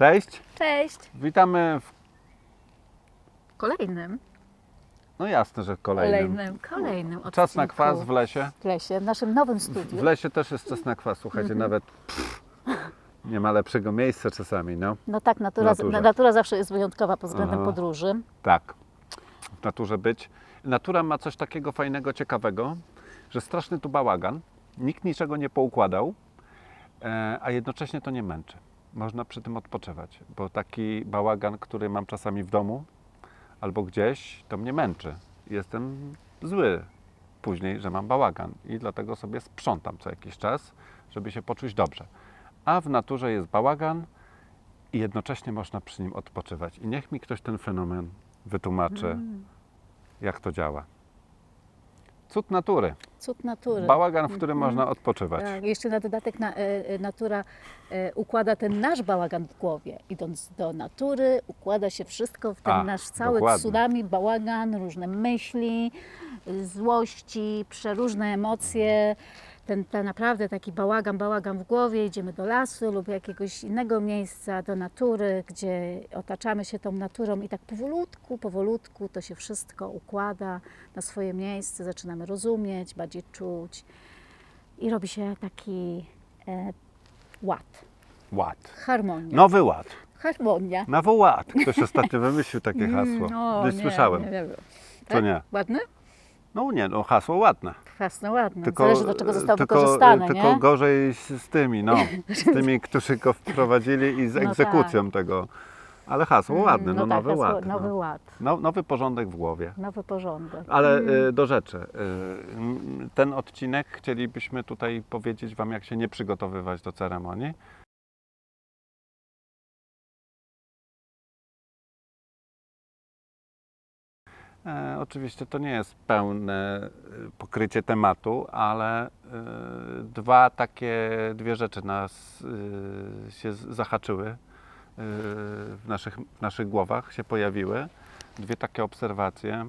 Cześć, Cześć! witamy w... Kolejnym, No jasne, że kolejnym. kolejnym, kolejnym Czas na odcinku kwas w lesie. w lesie, w naszym nowym W studiu. lesie też jest czas na kwas, słuchajcie, nawet pff, nie ma lepszego miejsca czasami, no. No tak, natura, naturze. natura zawsze jest wyjątkowa pod względem Aha. podróży. Tak, w naturze być. Natura ma coś takiego fajnego, ciekawego, że straszny tu bałagan, nikt niczego nie poukładał, e, a jednocześnie to nie męczy. Można przy tym odpoczywać, bo taki bałagan, który mam czasami w domu albo gdzieś, to mnie męczy. Jestem zły później, że mam bałagan i dlatego sobie sprzątam co jakiś czas, żeby się poczuć dobrze. A w naturze jest bałagan i jednocześnie można przy nim odpoczywać. I niech mi ktoś ten fenomen wytłumaczy, Mm, jak to działa. Cud natury. Cud natury. Bałagan, w którym Mhm. można odpoczywać. Tak, jeszcze na dodatek na, e, e, natura e, układa ten nasz bałagan w głowie. Idąc do natury, układa się wszystko w ten A, nasz cały dokładnie. tsunami, bałagan, różne myśli, złości, przeróżne emocje. Ten, ten naprawdę taki bałagan, bałagan w głowie, idziemy do lasu lub jakiegoś innego miejsca, do natury, gdzie otaczamy się tą naturą i tak powolutku, powolutku to się wszystko układa na swoje miejsce, zaczynamy rozumieć, bardziej czuć i robi się taki e, ład, Ład. harmonia. Nowy ład. Harmonia. Nowy ład. Ktoś ostatnio wymyślił takie hasło. Mm, o, Gdzieś słyszałem. Nie, nie, nie. Co nie? Ładny? No nie, no hasło ładne. Kwasno ładny. Tylko, Zależy do czego został tylko, wykorzystany, tylko nie? gorzej z, z tymi, no. Z tymi, którzy go wprowadzili i z No egzekucją tego. Ale hasło ładne, no, tak, nowy hasło- ład. Nowy no. ład, No, nowy porządek w głowie. nowy porządek. Ale Mm. y, do rzeczy. Y, m, ten odcinek chcielibyśmy tutaj powiedzieć Wam, jak się nie przygotowywać do ceremonii. E, oczywiście to nie jest pełne y, pokrycie tematu, ale y, dwa takie, dwie rzeczy nas y, się zahaczyły y, w naszych, w naszych głowach, się pojawiły. Dwie takie obserwacje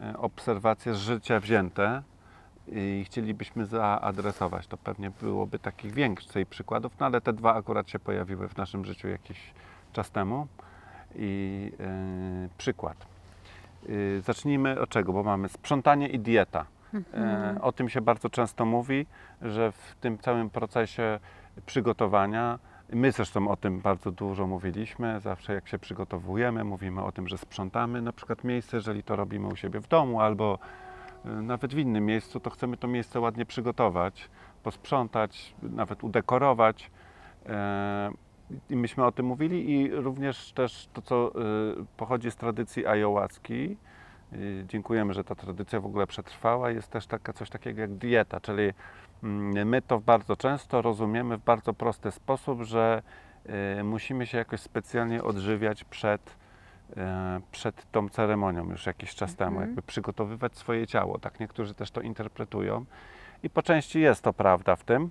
e, obserwacje z życia wzięte i chcielibyśmy zaadresować. To pewnie byłoby takich więcej przykładów, no ale te dwa akurat się pojawiły w naszym życiu jakiś czas temu. I e, przykład. E, zacznijmy od czego, bo mamy sprzątanie i dieta. E, o tym się bardzo często mówi, że w tym całym procesie przygotowania, my zresztą o tym bardzo dużo mówiliśmy, zawsze jak się przygotowujemy, mówimy o tym, że sprzątamy na przykład miejsce, jeżeli to robimy u siebie w domu albo e, nawet w innym miejscu, to chcemy to miejsce ładnie przygotować, posprzątać, nawet udekorować. I myśmy o tym mówili i również też to, co e, pochodzi z tradycji ajowackiej, i Dziękujemy, że ta tradycja w ogóle przetrwała. Jest też taka, coś takiego jak dieta, czyli mm, my to bardzo często rozumiemy w bardzo prosty sposób, że y, musimy się jakoś specjalnie odżywiać przed, y, przed tą ceremonią już jakiś czas temu, Mhm. jakby przygotowywać swoje ciało. Tak niektórzy też to interpretują i po części jest to prawda w tym,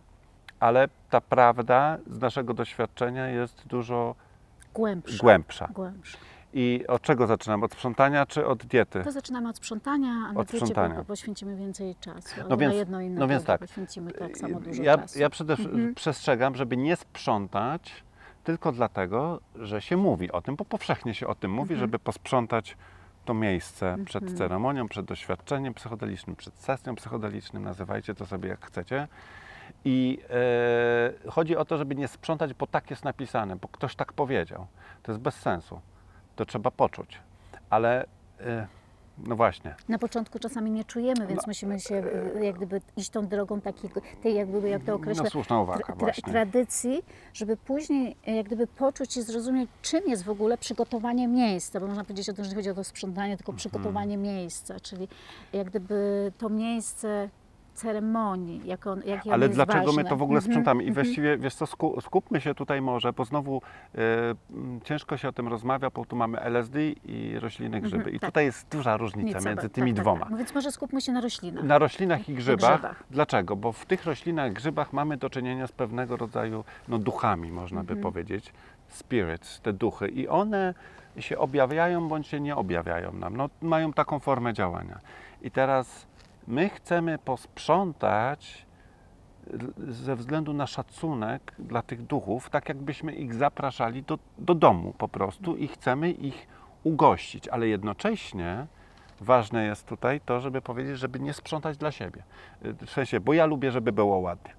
ale ta prawda z naszego doświadczenia jest dużo Głębszy. głębsza. Głębszy. I od czego zaczynam? Od sprzątania czy od diety? To zaczynamy od sprzątania, a na Od diecie sprzątania. po- poświęcimy więcej czasu. No więc- na jedno inne no więc tak. poświęcimy tak samo dużo ja, czasu. ja przede Mhm. przestrzegam, żeby nie sprzątać tylko dlatego, że się mówi o tym, bo powszechnie się o tym mówi, Mhm. żeby posprzątać to miejsce przed Mhm. ceremonią, przed doświadczeniem psychodelicznym, przed sesją psychodelicznym, nazywajcie to sobie jak chcecie. I e, chodzi o to, żeby nie sprzątać, bo tak jest napisane, bo ktoś tak powiedział. To jest bez sensu. To trzeba poczuć. Ale e, no właśnie, Na początku czasami nie czujemy, więc musimy się y, jak gdyby iść tą drogą takiego, tej jakby, jak to określę, no słuszna uwaga tra- tra- tradycji, żeby później e, jak gdyby poczuć i zrozumieć, czym jest w ogóle przygotowanie miejsca, bo można powiedzieć o tym, że nie chodzi o to sprzątanie, Mhm. tylko przygotowanie miejsca, czyli jak gdyby to miejsce ceremonii, jak on, jakie Ale dlaczego ważne. my to w ogóle Mhm, sprzątamy? I mhm. właściwie, wiesz co, sku- skupmy się tutaj może, bo znowu m, ciężko się o tym rozmawia, bo tu mamy LSD i rośliny grzyby. I tak. tutaj jest duża różnica Nic, między tak, tymi tak, dwoma. Tak. No więc może skupmy się na roślinach. Na roślinach i grzybach. grzybach. Dlaczego? Bo w tych roślinach, grzybach mamy do czynienia z pewnego rodzaju no, duchami, można by Mhm. powiedzieć. Spirits, te duchy. I one się objawiają bądź się nie objawiają nam. No, mają taką formę działania. I teraz my chcemy posprzątać ze względu na szacunek dla tych duchów, tak jakbyśmy ich zapraszali do, do domu po prostu i chcemy ich ugościć, ale jednocześnie ważne jest tutaj to, żeby powiedzieć, żeby nie sprzątać dla siebie. W sensie, bo ja lubię, żeby było ładnie.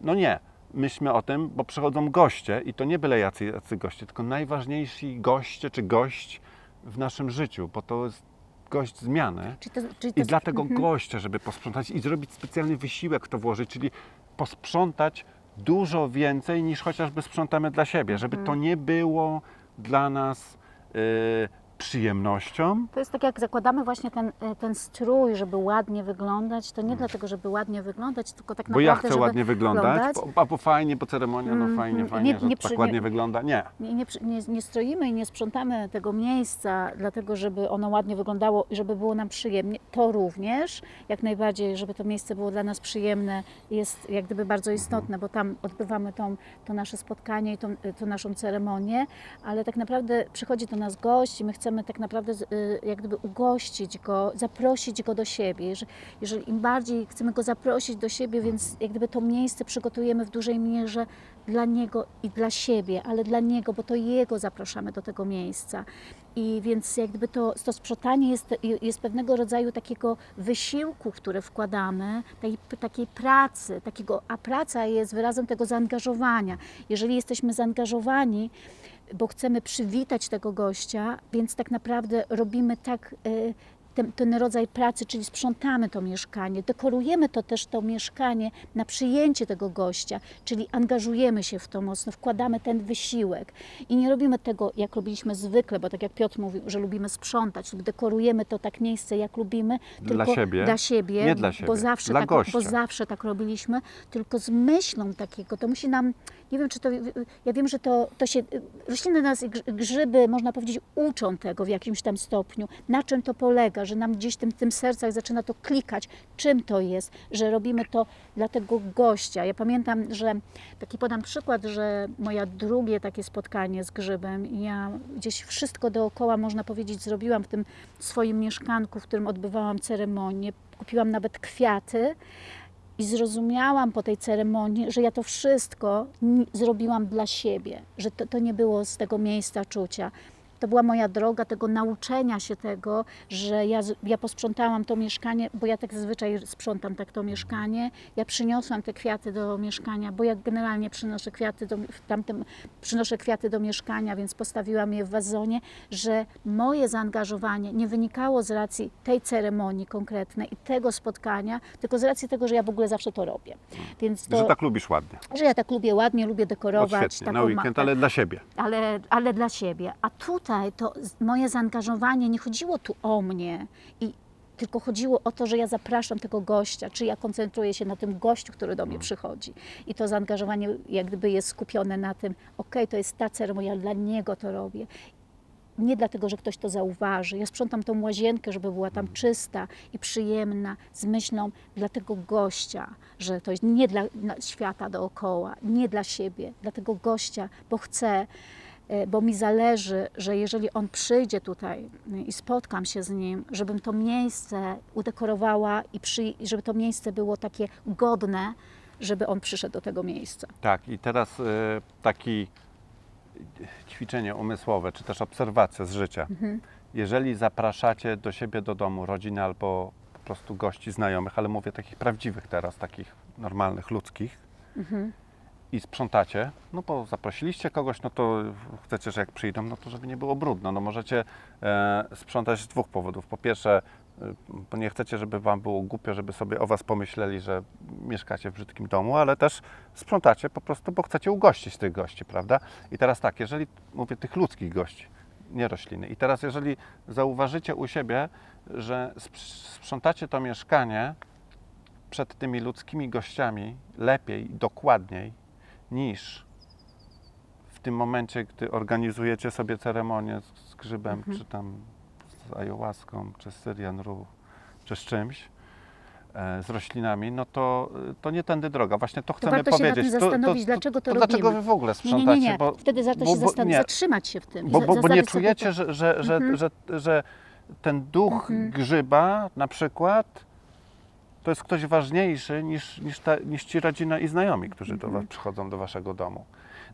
No nie. Myślmy o tym, bo przychodzą goście i to nie byle jacy, jacy goście, tylko najważniejsi goście czy gość w naszym życiu, bo to jest gość zmiany. Czyli to, czyli to I dlatego goście, żeby posprzątać i zrobić specjalny wysiłek w to włożyć, czyli posprzątać dużo więcej niż chociażby sprzątamy dla siebie, żeby to nie było dla nas y, przyjemnością, To jest tak, jak zakładamy właśnie ten, e, ten strój, żeby ładnie wyglądać, to nie dlatego, żeby ładnie wyglądać, tylko tak Mm. bo ja naprawdę, chcę żeby ładnie wyglądać, bo, a bo fajnie, bo ceremonia, no Mm, fajnie, nie- fajnie, że nie tak przy- ładnie nie- wygląda. Nie. Nie, nie, przy- nie, nie stroimy i nie sprzątamy tego miejsca, dlatego żeby ono ładnie wyglądało i żeby było nam przyjemnie. To również, jak najbardziej, żeby to miejsce było dla nas przyjemne, jest jak gdyby bardzo istotne, bo tam odbywamy tą, to nasze spotkanie i tą, tą naszą ceremonię, ale tak naprawdę przychodzi do nas gość i my chcemy tak naprawdę y, jak gdyby ugościć go, zaprosić go do siebie. Jeżeli im bardziej chcemy go zaprosić do siebie, więc jak gdyby to miejsce przygotujemy w dużej mierze dla niego i dla siebie, ale dla niego, bo to jego zapraszamy do tego miejsca. I więc jak gdyby to, to sprzątanie jest, jest pewnego rodzaju takiego wysiłku, który wkładamy, tej, takiej pracy, takiego, a praca jest wyrazem tego zaangażowania. Jeżeli jesteśmy zaangażowani, bo chcemy przywitać tego gościa, więc tak naprawdę robimy tak y, ten, ten rodzaj pracy, czyli sprzątamy to mieszkanie, dekorujemy to też to mieszkanie na przyjęcie tego gościa, czyli angażujemy się w to mocno, wkładamy ten wysiłek i nie robimy tego, jak robiliśmy zwykle, bo tak jak Piotr mówił, że lubimy sprzątać lub dekorujemy to tak miejsce, jak lubimy, Dla tylko siebie, dla siebie, nie dla bo siebie, zawsze dla tak, gościa. bo zawsze tak robiliśmy, tylko z myślą takiego, to musi nam, nie wiem czy to, ja wiem, że to, to się, rośliny nas, grzyby, można powiedzieć, uczą tego w jakimś tam stopniu, na czym to polega, że nam gdzieś tym, tym sercach zaczyna to klikać, czym to jest, że robimy to dla tego gościa. Ja pamiętam, że taki podam przykład, że moja drugie takie spotkanie z grzybem ja gdzieś wszystko dookoła, można powiedzieć, zrobiłam w tym swoim mieszkanku, w którym odbywałam ceremonię, kupiłam nawet kwiaty, i zrozumiałam po tej ceremonii, że ja to wszystko zrobiłam dla siebie, że to, to nie było z tego miejsca czucia. To była moja droga tego nauczenia się tego, że ja, ja posprzątałam to mieszkanie, bo ja tak zazwyczaj sprzątam tak to mieszkanie. Ja przyniosłam te kwiaty do mieszkania, bo ja generalnie przynoszę kwiaty do, w tamtym, przynoszę kwiaty do mieszkania, więc postawiłam je w wazonie, że moje zaangażowanie nie wynikało z racji tej ceremonii konkretnej i tego spotkania, tylko z racji tego, że ja w ogóle zawsze to robię. Więc to, Że tak lubisz ładnie. że ja tak lubię ładnie, lubię dekorować. świetnie, taką na weekend, ale dla siebie. ale, ale dla siebie. A tutaj to z- moje zaangażowanie nie chodziło tu o mnie, i, tylko chodziło o to, że ja zapraszam tego gościa, czy ja koncentruję się na tym gościu, który do mnie przychodzi. I to zaangażowanie jak gdyby jest skupione na tym, okej, to jest ta ceremonia, dla niego to robię. Nie dlatego, że ktoś to zauważy. Ja sprzątam tą łazienkę, żeby była tam czysta i przyjemna, z myślą dla tego gościa, że to jest nie dla świata dookoła, nie dla siebie, dla tego gościa, bo chcę, bo mi zależy, że jeżeli on przyjdzie tutaj y, i spotkam się z nim, żebym to miejsce udekorowała i przy, żeby to miejsce było takie godne, żeby on przyszedł do tego miejsca. Tak, i teraz y, taki ćwiczenie umysłowe, czy też obserwacja z życia. Jeżeli zapraszacie do siebie do domu rodzinę albo po prostu gości znajomych, ale mówię takich prawdziwych teraz, takich normalnych, ludzkich, i sprzątacie, no bo zaprosiliście kogoś, no to chcecie, że jak przyjdą, no to żeby nie było brudno. No możecie e, sprzątać z dwóch powodów. Po pierwsze, e, nie chcecie, żeby Wam było głupio, żeby sobie o Was pomyśleli, że mieszkacie w brzydkim domu, ale też sprzątacie po prostu, bo chcecie ugościć tych gości, prawda? I teraz tak, jeżeli mówię tych ludzkich gości, nie rośliny. I teraz jeżeli zauważycie u siebie, że sprz- sprzątacie to mieszkanie przed tymi ludzkimi gościami lepiej, dokładniej niż w tym momencie, gdy organizujecie sobie ceremonię z- grzybem, czy tam z ayahuaską, czy z Syrian Ru, czy z czymś, e, z roślinami, no to, to nie tędy droga. Właśnie to chcemy warto się nad powiedzieć. tym zastanowić, dlaczego to Dlaczego robimy. wy w ogóle sprzątacie? nie, nie, nie. Bo, Wtedy warto się bo- zastan- nie. zatrzymać się w tym. Bo, bo, bo nie zastanowić czujecie, to. że, że, że, Mhm. że, że ten duch grzyba na przykład To jest ktoś ważniejszy niż, niż, ta, niż ci rodzina i znajomi, którzy do Mhm. was przychodzą do waszego domu.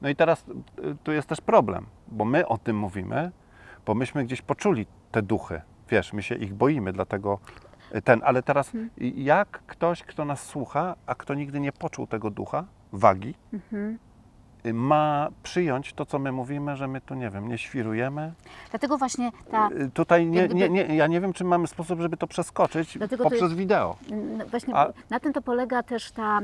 No i teraz y, tu jest też problem, bo my o tym mówimy, bo myśmy gdzieś poczuli te duchy. Wiesz, my się ich boimy, dlatego y, ten, ale teraz Mhm. jak ktoś, kto nas słucha, a kto nigdy nie poczuł tego ducha, wagi, Mhm. Ma przyjąć to, co my mówimy, że my tu, nie wiem, nie świrujemy. Dlatego właśnie ta, Y, Tutaj nie, nie, nie, ja nie wiem, czy mamy sposób, żeby to przeskoczyć Dlatego to poprzez wideo. No właśnie A- na tym to polega też ta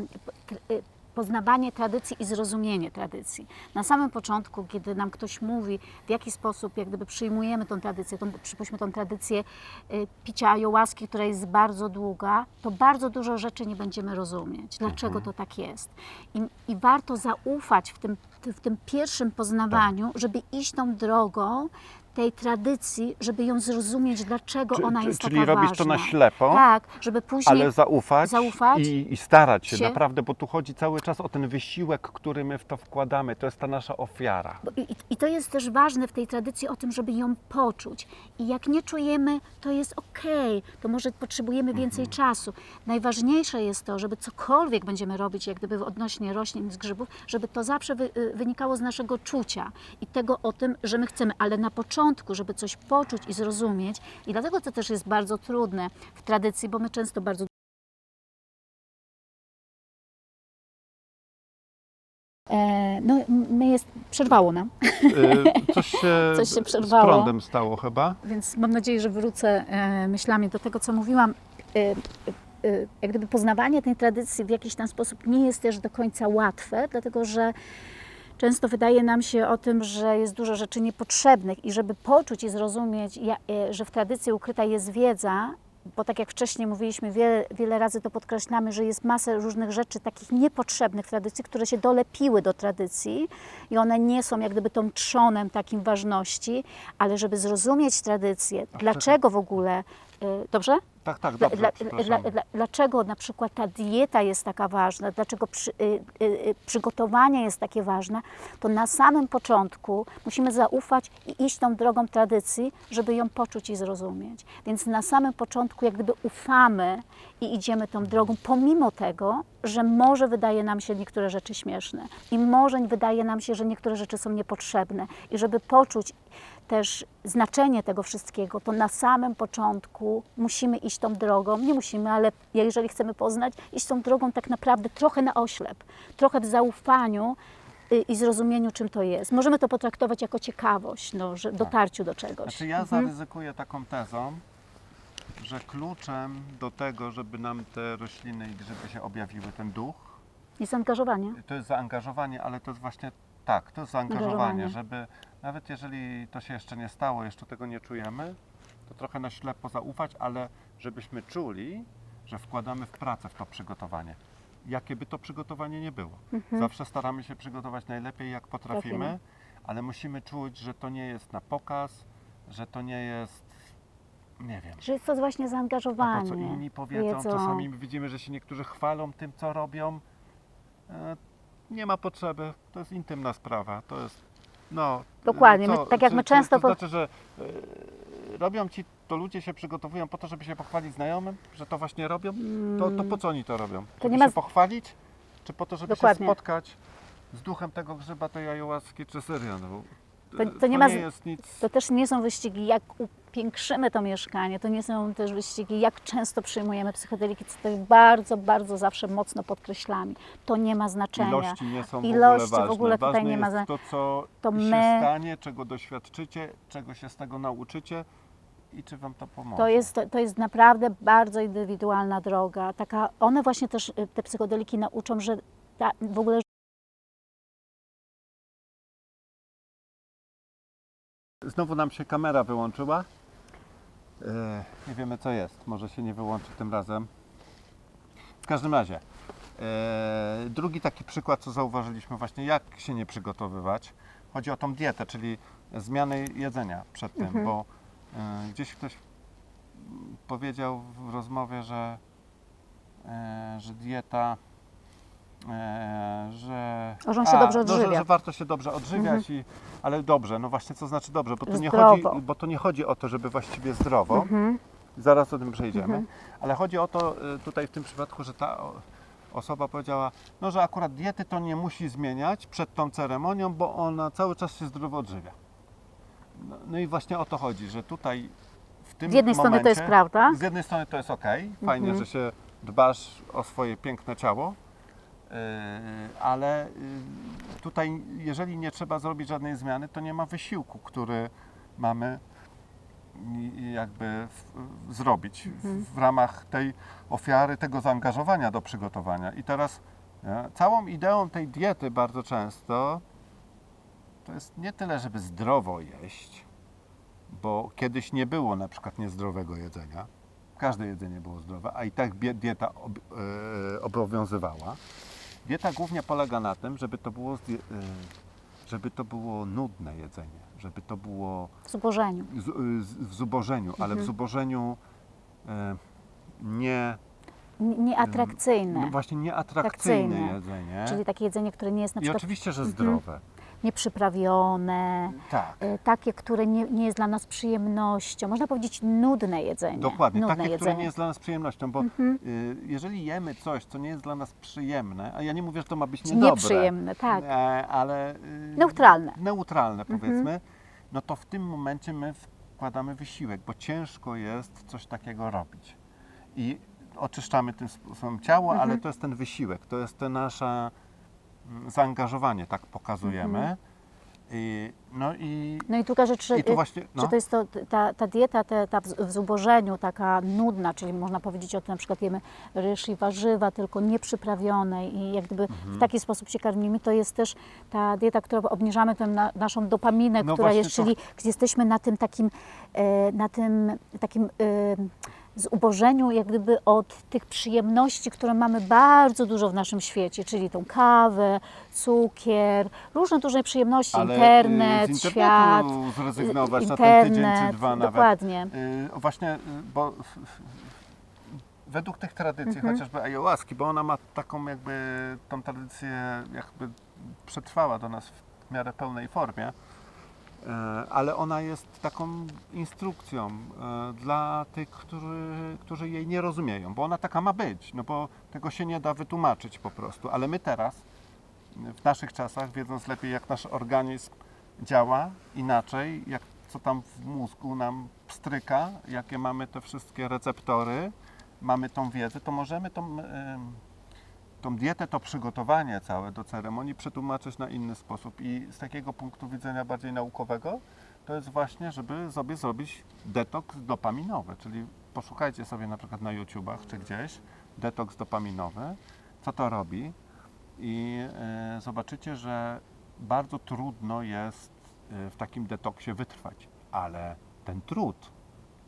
y, poznawanie tradycji i zrozumienie tradycji. Na samym początku, kiedy nam ktoś mówi, w jaki sposób jak gdyby przyjmujemy tą tradycję, tą, przypuśćmy tą tradycję y, picia ayahuaski, która jest bardzo długa, to bardzo dużo rzeczy nie będziemy rozumieć. Dlaczego to tak jest? I, i warto zaufać w tym, w tym pierwszym poznawaniu, żeby iść tą drogą tej tradycji, żeby ją zrozumieć, dlaczego Czy- ona czy- jest czyli taka robisz ważna. to na ślepo, Tak, żeby później ale zaufać, zaufać i, i starać się, się. naprawdę, bo tu chodzi cały czas o ten wysiłek, który my w to wkładamy. To jest ta nasza ofiara. Bo I, I to jest też ważne w tej tradycji o tym, żeby ją poczuć. I jak nie czujemy, to jest okej, to może potrzebujemy więcej czasu. Najważniejsze jest to, żeby cokolwiek będziemy robić, jak gdyby odnośnie roślin z grzybów, żeby to zawsze wy, y, wynikało z naszego czucia i tego o tym, że my chcemy, ale na początku, żeby coś poczuć i zrozumieć, i dlatego to też jest bardzo trudne w tradycji, bo my często bardzo E, no, my jest, przerwało nam. Y, Coś się, Coś się z przerwało. prądem stało chyba. Więc mam nadzieję, że wrócę e, myślami do tego, co mówiłam. E, e, jak gdyby poznawanie tej tradycji w jakiś tam sposób nie jest też do końca łatwe, dlatego że często wydaje nam się o tym, że jest dużo rzeczy niepotrzebnych i żeby poczuć i zrozumieć, e, że w tradycji ukryta jest wiedza, bo tak jak wcześniej mówiliśmy, wiele, wiele razy to podkreślamy, że jest masę różnych rzeczy takich niepotrzebnych w tradycji, które się dolepiły do tradycji i one nie są jak gdyby tą trzonem takim ważności, ale żeby zrozumieć tradycję, dlaczego w ogóle, dobrze? Tak, tak, dobrze, dla, dla, dla, dlaczego na przykład ta dieta jest taka ważna, dlaczego przy, y, y, y, przygotowanie jest takie ważne, to na samym początku musimy zaufać i iść tą drogą tradycji, żeby ją poczuć i zrozumieć. Więc na samym początku jak gdyby ufamy i idziemy tą drogą, pomimo tego, że może wydaje nam się niektóre rzeczy śmieszne i może wydaje nam się, że niektóre rzeczy są niepotrzebne i żeby poczuć też znaczenie tego wszystkiego, to na samym początku musimy iść tą drogą, nie musimy, ale jeżeli chcemy poznać, iść tą drogą tak naprawdę trochę na oślep, trochę w zaufaniu y, i zrozumieniu, czym to jest. Możemy to potraktować jako ciekawość, no, że dotarciu do czegoś. Znaczy ja Mhm. zaryzykuję taką tezą, że kluczem do tego, żeby nam te rośliny i grzyby się objawiły, ten duch, I zaangażowanie. to jest zaangażowanie, ale to jest właśnie tak, to jest zaangażowanie, Zaangażowanie. żeby nawet jeżeli to się jeszcze nie stało, jeszcze tego nie czujemy, to trochę na ślepo zaufać, ale żebyśmy czuli, że wkładamy w pracę w to przygotowanie. Jakie by to przygotowanie nie było. Zawsze staramy się przygotować najlepiej, jak potrafimy, Trafimy. ale musimy czuć, że to nie jest na pokaz, że to nie jest, nie wiem, Że jest to właśnie zaangażowanie. to, co inni powiedzą. wiedzą. Czasami widzimy, że się niektórzy chwalą tym, co robią. E, Nie ma potrzeby, to jest intymna sprawa. To jest. No, Dokładnie, my- co- tak jak czy- my często To po- znaczy, że e, robią ci, to ludzie się przygotowują po to, żeby się pochwalić znajomym, że to właśnie robią. To, to po co oni to robią? Żeby Mm. nie ma się z- pochwalić? Czy po to, żeby Dokładnie. się spotkać z duchem tego grzyba, tej ayahuaski, czy serio? To- to nie ma z- jest nic. To też nie są wyścigi, jak upiększymy to mieszkanie, to nie są też wyścigi, jak często przyjmujemy psychodeliki, co to bardzo, bardzo zawsze mocno podkreślamy. To nie ma znaczenia. Ilości nie są Ilości w ogóle w ważne. ogóle tutaj ważne nie ma jest za- to, co to się my- stanie, czego doświadczycie, czego się z tego nauczycie i czy Wam to pomoże. To jest, to jest naprawdę bardzo indywidualna droga. Taka, one właśnie też, y, te psychodeliki nauczą, że ta, w ogóle Znowu nam się kamera wyłączyła. E, nie wiemy co jest. Może się nie wyłączy tym razem. W każdym razie. E, drugi taki przykład, co zauważyliśmy właśnie, jak się nie przygotowywać. Chodzi o tą dietę, czyli zmiany jedzenia przed tym, Mhm. bo e, gdzieś ktoś powiedział w rozmowie, że, że dieta, że, O, że on się dobrze no, że, odżywia. że warto się dobrze odżywiać, i, ale dobrze, no właśnie co znaczy dobrze, bo to, nie Zdrowo. chodzi, bo to nie chodzi o to, żeby właściwie zdrowo, Mhm. Zaraz o tym przejdziemy. Mhm. Ale chodzi o to y, tutaj w tym przypadku, że ta osoba powiedziała, no, że akurat diety to nie musi zmieniać przed tą ceremonią, bo ona cały czas się zdrowo odżywia. No, no i właśnie o to chodzi, że tutaj w tym Z jednej strony to jest momencie- prawda. Z jednej strony to jest ok, fajnie, Mhm. że się dbasz o swoje piękne ciało, ale yy, tutaj, jeżeli nie trzeba zrobić żadnej zmiany, to nie ma wysiłku, który mamy jakby zrobić Mhm. w, ramach tej ofiary, tego zaangażowania do przygotowania. I teraz nie, całą ideą tej diety bardzo często to jest nie tyle, żeby zdrowo jeść, bo kiedyś nie było na przykład niezdrowego jedzenia. Każde jedzenie było zdrowe, a i tak dieta e, obowiązywała. Dieta głównie polega na tym, żeby to było, e, żeby to było nudne jedzenie, żeby to było W zubożeniu. z, z, w zubożeniu, ale w zubożeniu e, nie, Nieatrakcyjne. no właśnie nieatrakcyjne Atrakcyjne. jedzenie. Czyli takie jedzenie, które nie jest na I przykład oczywiście, że Mhm. Nieprzyprawione, Tak. y, takie, które nie, nie jest dla nas przyjemnością. Można powiedzieć nudne jedzenie. Dokładnie, nudne takie, które jedzenie. nie jest dla nas przyjemnością, bo Mhm. y, jeżeli jemy coś, co nie jest dla nas przyjemne, a ja nie mówię, że to ma być niedobre, nieprzyjemne, tak. e, ale y, Neutralne. neutralne Mhm. powiedzmy, no to w tym momencie my wkładamy wysiłek, bo ciężko jest coś takiego robić. I oczyszczamy tym sposobem ciało, Mhm. ale to jest ten wysiłek, to jest to nasze mm, zaangażowanie, tak pokazujemy. Mhm. I, no i, No i druga rzecz, i y, właśnie, no, Czy to jest to, ta, ta dieta te, ta w zubożeniu, taka nudna, czyli można powiedzieć o tym, na przykład jemy ryż i warzywa, tylko nieprzyprawione i jak gdyby Mhm. w taki sposób się karmimy, to jest też ta dieta, która obniżamy tę na, naszą dopaminę, No która jest, to- czyli jesteśmy na tym takim, e, na tym takim e, zubożeniu jak gdyby od tych przyjemności, które mamy bardzo dużo w naszym świecie, czyli tą kawę, cukier, różne duże przyjemności, ale y, internet, z świat, zrezygnować na ten tydzień czy internet, dwa nawet. dokładnie. Y, Właśnie, y, bo według tych tradycji, Mhm. chociażby ayahuaski, bo ona ma taką jakby, tą tradycję jakby przetrwała do nas w miarę pełnej formie, y, ale ona jest taką instrukcją y, dla tych, którzy, którzy jej nie rozumieją, bo ona taka ma być, no bo tego się nie da wytłumaczyć po prostu, ale my teraz, w naszych czasach, wiedząc lepiej jak nasz organizm działa inaczej, jak co tam w mózgu nam pstryka, jakie mamy te wszystkie receptory, mamy tą wiedzę, to możemy tą, em, tą dietę, to przygotowanie całe do ceremonii przetłumaczyć na inny sposób. I z takiego punktu widzenia bardziej naukowego, to jest właśnie, żeby sobie zrobić detoks dopaminowy, czyli poszukajcie sobie na przykład na YouTubach czy gdzieś detoks dopaminowy, co to robi i e, zobaczycie, że bardzo trudno jest e, w takim detoksie wytrwać, ale ten trud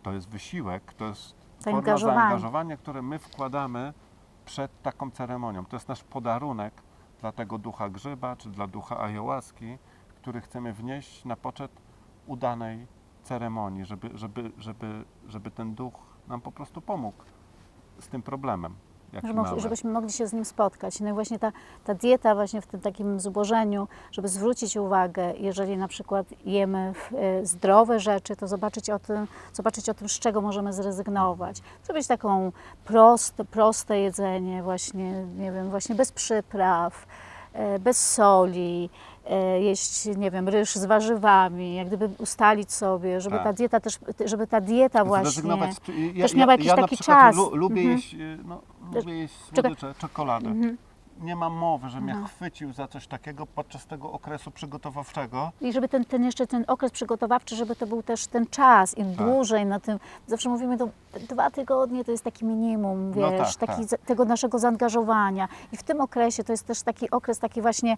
to jest wysiłek, to jest forma Zaangażowanie. zaangażowania, które my wkładamy przed taką ceremonią. To jest nasz podarunek dla tego ducha grzyba, czy dla ducha ayahuaski, który chcemy wnieść na poczet udanej ceremonii, żeby, żeby, żeby, żeby ten duch nam po prostu pomógł z tym problemem. Żeby, żebyśmy mogli się z nim spotkać. No i właśnie ta, ta dieta właśnie w tym takim zubożeniu, żeby zwrócić uwagę, jeżeli na przykład jemy e, zdrowe rzeczy, to zobaczyć o tym, zobaczyć o tym, z czego możemy zrezygnować. Zrobić taką proste, proste jedzenie właśnie, nie wiem, właśnie bez przypraw, e, bez soli, jeść, nie wiem, ryż z warzywami, jak gdyby ustalić sobie, żeby Tak. ta dieta też, żeby ta dieta właśnie... Ja, też ja, miała jakiś ja taki czas. Lu, lubię Mhm. jeść, y, no, lubię jeść słodycze, czekoladę. Mhm. Nie mam mowy, że mnie Aha. chwycił za coś takiego podczas tego okresu przygotowawczego. I żeby ten, ten jeszcze ten okres przygotowawczy, żeby to był też ten czas, im Tak. dłużej na tym, zawsze mówimy, to dwa tygodnie to jest taki minimum, No wiesz, tak, taki, tak. tego naszego zaangażowania. I w tym okresie to jest też taki okres taki właśnie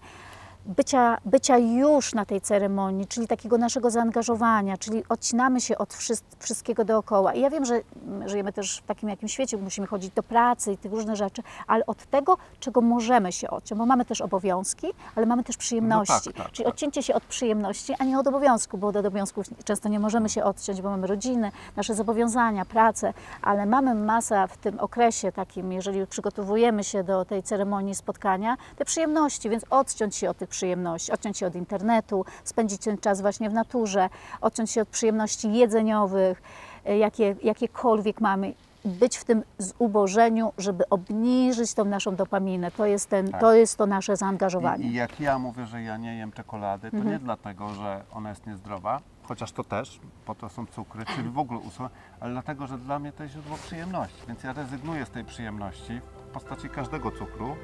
bycia, bycia już na tej ceremonii, czyli takiego naszego zaangażowania, czyli odcinamy się od wszys- wszystkiego dookoła. I ja wiem, że mm, żyjemy też w takim jakimś świecie, musimy chodzić do pracy i tych różnych rzeczy, ale od tego, czego możemy się odciąć, bo mamy też obowiązki, ale mamy też przyjemności. tak, czyli tak. odcięcie się od przyjemności, a nie od obowiązku, bo od obowiązków często nie możemy się odciąć, bo mamy rodziny, nasze zobowiązania, pracę, ale mamy masę w tym okresie takim, jeżeli przygotowujemy się do tej ceremonii spotkania, te przyjemności, więc odciąć się od tych przyjemności, odciąć się od internetu, spędzić ten czas właśnie w naturze, odciąć się od przyjemności jedzeniowych, e, jakie, jakiekolwiek mamy, być w tym zubożeniu, żeby obniżyć tą naszą dopaminę. To jest, ten, Tak. to, jest to nasze I, zaangażowanie. I jak ja mówię, że ja nie jem czekolady, to Mhm. nie dlatego, że ona jest niezdrowa, chociaż to też, po to są cukry, czyli w ogóle usuwa, ale dlatego, że dla mnie to jest źródło przyjemności. Więc ja rezygnuję z tej przyjemności w postaci każdego cukru,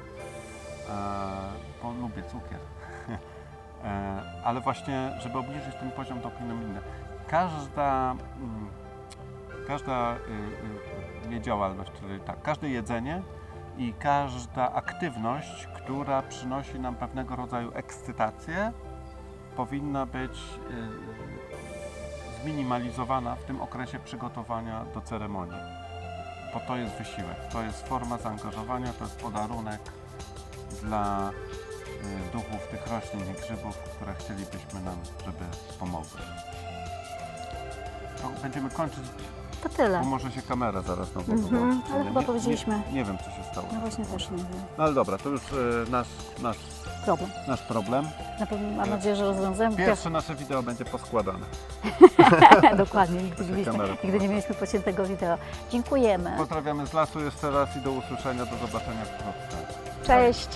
lubię cukier. e, ale właśnie, żeby obniżyć ten poziom dopaminy. Każda, mm, każda y, y, niedziałalność, czyli tak, każde jedzenie i każda aktywność, która przynosi nam pewnego rodzaju ekscytację, powinna być y, zminimalizowana w tym okresie przygotowania do ceremonii. Bo to jest wysiłek, to jest forma zaangażowania, to jest podarunek dla duchów tych roślin i grzybów, które chcielibyśmy nam, żeby pomogły. To będziemy kończyć, To tyle. bo może się kamera zaraz znowu Mhm, wyłączy, ale chyba Nie- powiedzieliśmy. Nie, nie wiem, co się stało. No właśnie też nie wiem. No ale dobra, to już y, nasz, nasz, Problem. nasz problem. Na pewno mam nadzieję, że rozwiązałem. Pierwsze nasze wideo będzie poskładane. Dokładnie, nigdy nie, mieliśmy, kamera nigdy nie mieliśmy pociętego wideo. Dziękujemy. Pozdrawiamy z lasu jeszcze raz i do usłyszenia, do zobaczenia wkrótce. Cześć.